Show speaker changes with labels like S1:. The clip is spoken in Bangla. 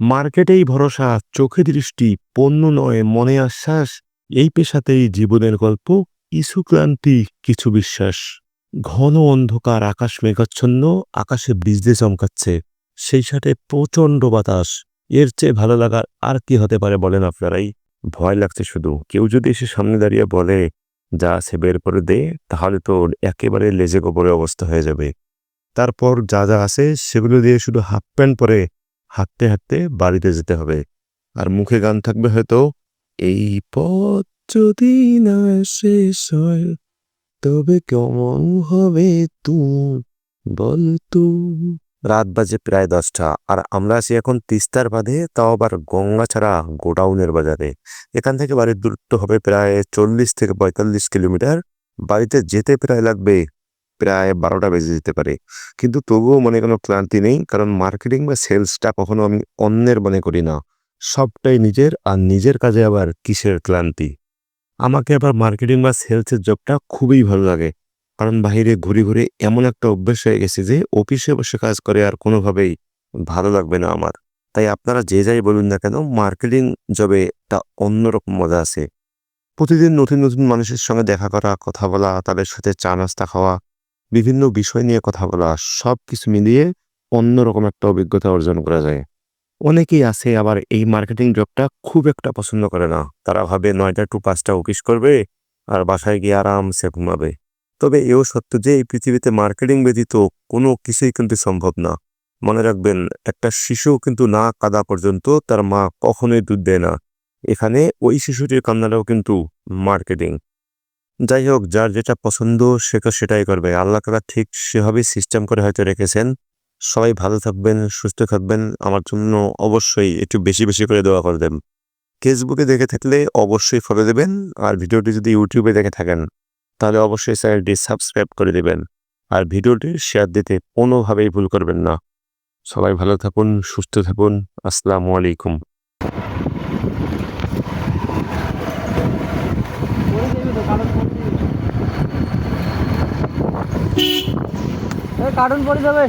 S1: মার্কেটেই ভরসা, চোখে দৃষ্টি, পণ্য নয়, মনে আশ্বাস, এই পেশাতেই জীবনের গল্প কিছু ক্লান্তি, কিছু বিশ্বাস। ঘন অন্ধকার, আকাশ মেঘাচ্ছন্ন, আকাশে বিজলি চমকাচ্ছে। সেই সাথে প্রচণ্ড বাতাস। এর চেয়ে ভালো লাগার আর কি হতে পারে বলেন আপনারাই। ভয় লাগছে শুধু। কেউ যদি এসে সামনে দাঁড়িয়ে বলে, যা আছে বের করে দে, তাহলে তো একেবারে লেজে গোবরে অবস্থা হয়ে যাবে। তারপর যা যা আছে, সেগুলো দিয়ে শুধু হাফ প্যান্ট পরে হাঁটতে হাঁটতে বাড়িতে যেতে হবে। আর মুখে গান থাকবে হয়তো, এই পথ যদি না শেষ হয়, তবে কেমন হবে তুই বল তু। রাত বাজে প্রায় দশটা, আর আমরা আছি এখন তিস্তার বাঁধে, তাও আবার গঙ্গা ছাড়া গোডাউনের বাজারে। এখান থেকে বাড়ির দূরত্ব হবে প্রায় চল্লিশ থেকে পঁয়তাল্লিশ কিলোমিটার। বাড়িতে যেতে প্রায় লাগবে প্রায় বারোটা বেজে যেতে পারে। কিন্তু তবুও মনে কোনো ক্লান্তি নেই, কারণ মার্কেটিং বা সেলসটা কখনো আমি অন্যের মনে করি না। সবটাই নিজের, আর নিজের কাজে আবার কিসের ক্লান্তি? আমাকে আবার মার্কেটিং বা সেলসের জবটা খুবই ভালো লাগে। কারণ বাইরে ঘুরে ঘুরে এমন একটা অভ্যেস হয়ে গেছে যে অফিসে বসে কাজ করে আর কোনোভাবেই ভালো লাগবে না আমার। তাই আপনারা যে যাই বলুন না কেন মার্কেটিং জবে একটা অন্যরকম মজা আছে। প্রতিদিন নতুন নতুন মানুষের সঙ্গে দেখা করা, কথা বলা, তাদের সাথে চা নাস্তা খাওয়া বিভিন্ন বিষয় নিয়ে কথা বলা সব কিছু মিলিয়ে অন্যরকম একটা অভিজ্ঞতা অর্জন করা যায়। অনেকেই আছে আবার এই মার্কেটিং জবটা খুব একটা পছন্দ করে না। তারা ভাবে নয়টা টু পাঁচটা অফিস করবে আর বাসায় গিয়ে আরামসে ঘুমাবে। তবে এও সত্য যে এই পৃথিবীতে মার্কেটিং ব্যতীত কোনো কিছুই কিন্তু সম্ভব না। মনে রাখবেন, একটা শিশু কিন্তু না কাদা পর্যন্ত তার মা কখনোই দুধ দেয় না। এখানে ওই শিশুটির কান্নাটাও কিন্তু মার্কেটিং যাই হোক যার যেটা পছন্দ সে সেটাই করবে। আল্লাহ তালা ঠিক সেভাবেই সিস্টেম করে হয়তো রেখেছেন। সবাই ভালো থাকবেন, সুস্থ থাকবেন। আমার জন্য অবশ্যই একটু বেশি বেশি করে দোয়া করে দেন। ফেসবুকে দেখে থাকলে অবশ্যই ফলো দেবেন। আর ভিডিওটি যদি ইউটিউবে দেখে থাকেন, তাহলে অবশ্যই চ্যানেলটি সাবস্ক্রাইব করে দেবেন। আর ভিডিওটি শেয়ার দিতে কোনোভাবেই ভুল করবেন না। সবাই ভালো থাকুন, সুস্থ থাকুন। আসসালামু আলাইকুম।
S2: কার্টুন পড়ে যাবে।